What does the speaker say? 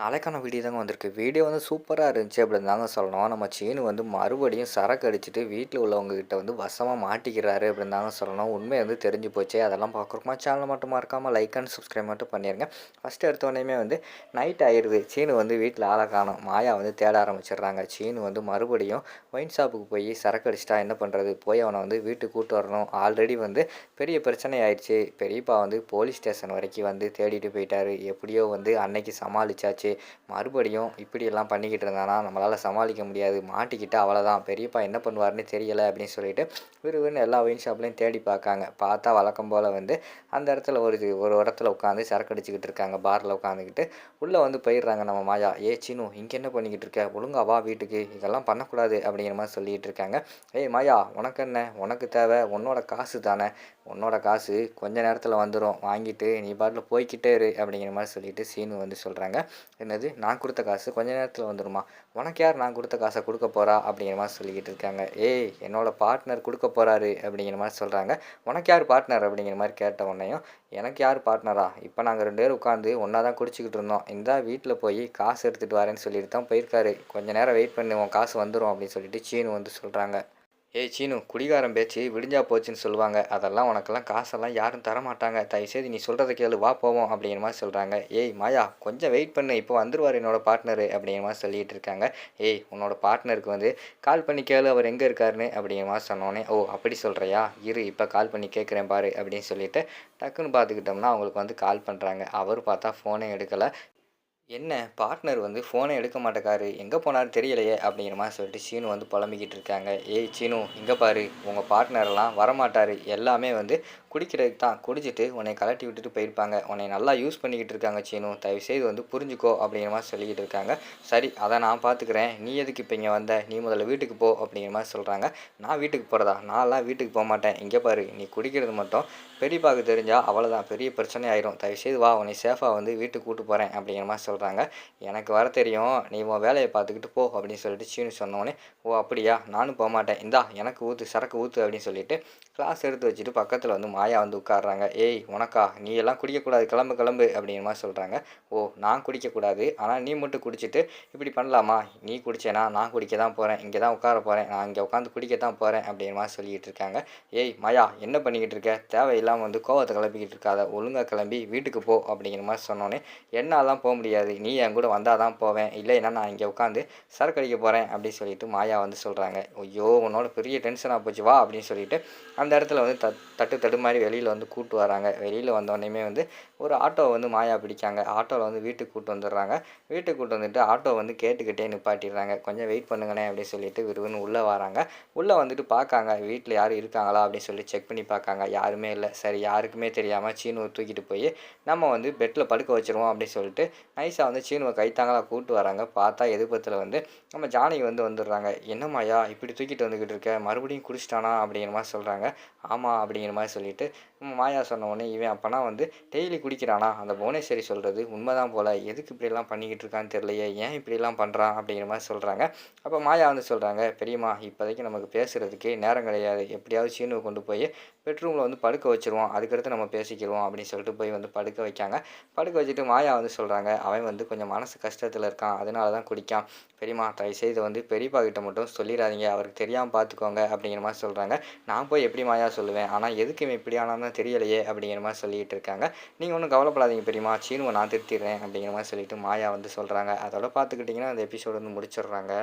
நாளைக்கான வீடியோ தாங்க வந்திருக்கு. வீடியோ வந்து சூப்பராக இருந்துச்சு அப்படின்னு தாங்க சொல்லணும். நம்ம சீனு வந்து மறுபடியும் சரக்கு அடிச்சுட்டு வீட்டில் உள்ளவங்ககிட்ட வந்து வசமாக மாட்டிக்கிறாரு அப்படின்னு தாங்க சொல்லணும். உண்மை வந்து தெரிஞ்சு போச்சு. அதெல்லாம் பார்க்குறோமா சேனல் மட்டும் மறக்காமல் லைக் அண்ட் சப்ஸ்கிரைப் மட்டும் பண்ணிடுங்க ஃபஸ்ட்டு எடுத்தோடனே வந்து நைட் ஆயிடுது சீனு வந்து வீட்டில் ஆளை காணும். மாயா வந்து தேட ஆரம்பிச்சிடுறாங்க. சீனு வந்து மறுபடியும் ஒயின் ஷாப்புக்கு போய் சரக்கு அடிச்சிட்டா என்ன பண்ணுறது போய் அவனை வந்து வீட்டுக்கு கூட்டு வரணும். ஆல்ரெடி வந்து பெரிய பிரச்சனை ஆயிடுச்சு. பெரியப்பா வந்து போலீஸ் ஸ்டேஷன் வரைக்கும் வந்து தேடிட்டு போயிட்டாரு. எப்படியோ வந்து அன்னைக்கு சமாளிச்சாச்சு. மறுபடியும் இப்படியெல்லாம் பண்ணிக்கிட்டு இருந்தானா? நம்மளால் சமாளிக்க முடியாது. மாட்டிக்கிட்டு அவ்வளோதான் பெரியப்பா என்ன பண்ணுவார்னு தெரியலை அப்படின்னு சொல்லிட்டு விறுவிறுன்னு எல்லா ஒயின் ஷாப்லையும் தேடி பார்க்காங்க. பார்த்தா வழக்கம் போல் வந்து அந்த இடத்துல ஒரு ஒரு இடத்துல உட்காந்து சரக்கு அடிச்சுக்கிட்டு இருக்காங்க. பாரில் உட்காந்துக்கிட்டு உள்ளே வந்து போயிடுறாங்க நம்ம மாயா. ஏ சீனு இங்கே என்ன பண்ணிக்கிட்டு இருக்க? ஒழுங்கா வா வீட்டுக்கு. இதெல்லாம் பண்ணக்கூடாது. அப்படிங்கிற மாதிரி சொல்லிட்டு இருக்காங்க. ஏய் மாயா உனக்கு என்ன? உனக்கு தேவை. உன்னோட காசு தானே. உன்னோட காசு கொஞ்ச நேரத்தில் வந்துடும் வாங்கிட்டு நீ பாட்டில் போய்க்கிட்டே இரு. அப்படிங்கிற மாதிரி சொல்லிட்டு சீனு வந்து சொல்கிறாங்க என்னது? நான் கொடுத்த காசு கொஞ்ச நேரத்தில் வந்துடுமா உனக்கு யார் நான் கொடுத்த காசை கொடுக்க போகிறா அப்படிங்கிற மாதிரி சொல்லிக்கிட்டு இருக்காங்க. ஏய் என்னோட பார்ட்னர் கொடுக்க போகிறாரு அப்படிங்கிற மாதிரி சொல்கிறாங்க உனக்கு யார் பார்ட்னர் அப்படிங்கிற மாதிரி கேட்ட உடனேயும் எனக்கு யார் பார்ட்னரா இப்போ நாங்கள் ரெண்டு பேரும் உட்காந்து ஒன்றா தான் குடிச்சிக்கிட்டு இருந்தோம். இந்த வீட்டில் போய் காசு எடுத்துகிட்டு வரேன்னு சொல்லிட்டு தான் போயிருக்காரு. கொஞ்ச நேரம் வெயிட் பண்ணி உன் காசு வந்துடும் அப்படின்னு சொல்லிட்டு சீனு வந்து சொல்கிறாங்க ஏய் சீனு குடிகாரம் பேச்சு விடிஞ்சா போச்சுன்னு சொல்லுவாங்க. அதெல்லாம் உனக்கெல்லாம் காசெல்லாம் யாரும் தர மாட்டாங்க தயவுசெய்து நீ சொல்கிறத கேளு வா போவோம் அப்படிங்கிற மாதிரி சொல்கிறாங்க ஏய் மாயா கொஞ்சம் வெயிட் பண்ணு இப்போ வந்துருவார் என்னோட பார்ட்னரு அப்படிங்கிற மாதிரி சொல்லிட்டு இருக்காங்க. ஏய் உன்னோட பார்ட்னருக்கு வந்து கால் பண்ணி கேளு அவர் எங்கே இருக்காருன்னு அப்படிங்கிற மாதிரி சொன்னோன்னே ஓ அப்படி சொல்கிறியா இரு இப்போ கால் பண்ணி கேட்குறேன் பாரு அப்படின்னு சொல்லிட்டு டக்குன்னு பார்த்துக்கிட்டோம்னா அவங்களுக்கு வந்து கால் பண்ணுறாங்க அவர் பார்த்தா ஃபோனே எடுக்கலை. என்ன? பார்ட்னர் வந்து ஃபோனை எடுக்க மாட்டேக்காரு. எங்கே போனாரு தெரியலையே அப்படிங்கிற மாதிரி சொல்லிட்டு சீனு வந்து புலம்பிக்கிட்டு இருக்காங்க. ஏய் சீனு இங்கே பாரு உங்கள் பார்ட்னர்லாம் வரமாட்டார். எல்லாமே வந்து குடிக்கிறதுக்கு தான். குடிச்சிட்டு உன்னை கலட்டி விட்டுட்டு போயிருப்பாங்க. உன்னை நல்லா யூஸ் பண்ணிக்கிட்டு இருக்காங்க சீனு. தயவுசெய்து வந்து புரிஞ்சுக்கோ அப்படிங்கிற மாதிரி சொல்லிக்கிட்டு இருக்காங்க. சரி அதை நான் பார்த்துக்கிறேன். நீ எதுக்கு இப்போ இங்கே வந்த? நீ முதல்ல வீட்டுக்கு போ அப்படிங்கிற மாதிரி சொல்கிறாங்க நான் வீட்டுக்கு போகிறதா நான்லாம் வீட்டுக்கு போக மாட்டேன். இங்கே பாரு நீ குடிக்கிறது மட்டும் பெரியப்பாவுக்கு தெரிஞ்சால் அவ்வளோதான் பெரிய பிரச்சனை ஆயிரும். தயவுசெய்து வா உன்னை சேஃபாக வந்து வீட்டுக்கு கூட்டு போகிறேன் அப்படிங்கிற மாதிரி சொல்கிறேன் சொல்கிறாங்க எனக்கு வர தெரியும். நீ உன் வேலையை பார்த்துக்கிட்டு போ அப்படின்னு சொல்லிட்டு சீனு சொன்னோடனே ஓ அப்படியா? நானும் போக மாட்டேன். இந்தா எனக்கு ஊற்று சரக்கு ஊற்று அப்படின்னு சொல்லிட்டு கிளாஸ் எடுத்து வச்சுட்டு பக்கத்தில் வந்து மாயா வந்து உட்காடுறாங்க ஏய் உனக்கா? நீ எல்லாம் குடிக்கக்கூடாது. கிளம்பு கிளம்பு அப்படிங்கிற மாதிரி சொல்கிறாங்க ஓ நான் குடிக்கக்கூடாது. ஆனால் நீ மட்டும் குடிச்சிட்டு இப்படி பண்ணலாமா? நீ குடிச்சேனா? நான் குடிக்க தான் போகிறேன் இங்கே தான் உட்கார போகிறேன் நான் இங்கே உட்காந்து குடிக்க தான் போகிறேன் அப்படிங்கிற மாதிரி சொல்லிக்கிட்டு இருக்காங்க. ஏய் மாயா என்ன பண்ணிக்கிட்டு இருக்க? தேவையில்லாமல் வந்து கோவத்தை கிளப்பிக்கிட்டு இருக்காத. ஒழுங்கா கிளம்பி வீட்டுக்கு போ அப்படிங்கிற மாதிரி சொன்னோன்னே என்னாலாம் போக முடியாது. நீ என் கூட வந்தால் தான் போவேன். இல்லைன்னா நான் இங்கே உட்காந்து சரக்கு அடிக்க போகிறேன் அப்படின்னு சொல்லிட்டு மாயா வந்து சொல்கிறாங்க ஐயோ உன்னோட பெரிய டென்ஷனாக போச்சு. வா அப்படின்னு சொல்லிட்டு அந்த இடத்துல வந்து தட் தட்டு தட்டு மாதிரி வெளியில் வந்து கூட்டு வராங்க. வெளியில் வந்தோடனேமே வந்து ஒரு ஆட்டோவை வந்து மாயா பிடிக்காங்க ஆட்டோவில் வந்து வீட்டுக்கு கூட்டு வந்துடுறாங்க. வீட்டுக்கு கூட்டு வந்துட்டு ஆட்டோ வந்து கேட்டுக்கிட்டே நிப்பாட்டிடுறாங்க. கொஞ்சம் வெயிட் பண்ணுங்கண்ணே அப்படின்னு சொல்லிட்டு விறுவிறுன்னு உள்ளே வராங்க. உள்ளே வந்துட்டு பார்க்காங்க. வீட்டில் யாரும் இருக்காங்களா அப்படின்னு சொல்லி செக் பண்ணி பார்க்காங்க. யாருமே இல்லை. சரி யாருக்குமே தெரியாமல் சீனு தூக்கிட்டு போய் நம்ம வந்து பெட்டில் படுக்க வச்சிருவோம் அப்படின்னு சொல்லிட்டு நைஸாக வந்து சீனுவை கைத்தாங்களா கூட்டு வராங்க. பார்த்தா எதிர்பத்தில் வந்து நம்ம ஜானகி வந்து வந்துடுறாங்க. என்னம்மாயா இப்படி தூக்கிட்டு வந்துக்கிட்டு இருக்க? மறுபடியும் குடிச்சிட்டானா? அப்படிங்கிற மாதிரி சொல்கிறாங்க ஆமாம் அப்படிங்கிற மாதிரி சொல்லிட்டு மாயா சொன்ன உடனே இவன் அப்போனா வந்து டெய்லி குடிக்கிறானா? அந்த புவனேஸ்வரி சொல்கிறது உண்மைதான் போல். எதுக்கு இப்படியெல்லாம் பண்ணிக்கிட்டு இருக்கான்னு தெரியலையே. ஏன் இப்படிலாம் பண்ணுறான் அப்படிங்கிற மாதிரி சொல்கிறாங்க அப்போ மாயா வந்து சொல்கிறாங்க பெரியம்மா இப்போதைக்கு நமக்கு பேசுகிறதுக்கு நேரம் கிடையாது. எப்படியாவது சீனுவை கொண்டு போய் பெட்ரூமில் வந்து படுக்க வச்சுருவோம். அதுக்கடுத்து நம்ம பேசிக்கிடுவோம் அப்படின்னு சொல்லிட்டு போய் வந்து படுக்க வைக்காங்க. படுக்க வச்சுட்டு மாயா வந்து சொல்கிறாங்க அவன் வந்து கொஞ்சம் மனசு கஷ்டத்தில் இருக்கான். அதனால தான் குடிக்கான். பெரியம்மா தயவு செய்து வந்து பெரியப்பா கிட்ட மட்டும் சொல்லிடாதீங்க. அவருக்கு தெரியாமல் பார்த்துக்கோங்க அப்படிங்கிற மாதிரி சொல்கிறாங்க நான் போய் எப்படி மாயா சொல்லுவேன்? ஆனால் எதுக்கு இவன் இப்படி ஆனான்னு தெரியலையே அப்படிங்கிற மாதிரி சொல்லிட்டு இருக்காங்க. நீங்கள் ஒன்றும் கவலைப்படாதீங்க பெரியம்மா. சீனுவை நான் திருத்திடுறேன் அப்படிங்கிற மாதிரி சொல்லிட்டு மாயா வந்து சொல்கிறாங்க அதோட பார்த்துக்கிட்டிங்கன்னா அந்த எபிசோடு வந்து முடிச்சிடுறாங்க.